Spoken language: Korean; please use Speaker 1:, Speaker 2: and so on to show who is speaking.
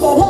Speaker 1: 또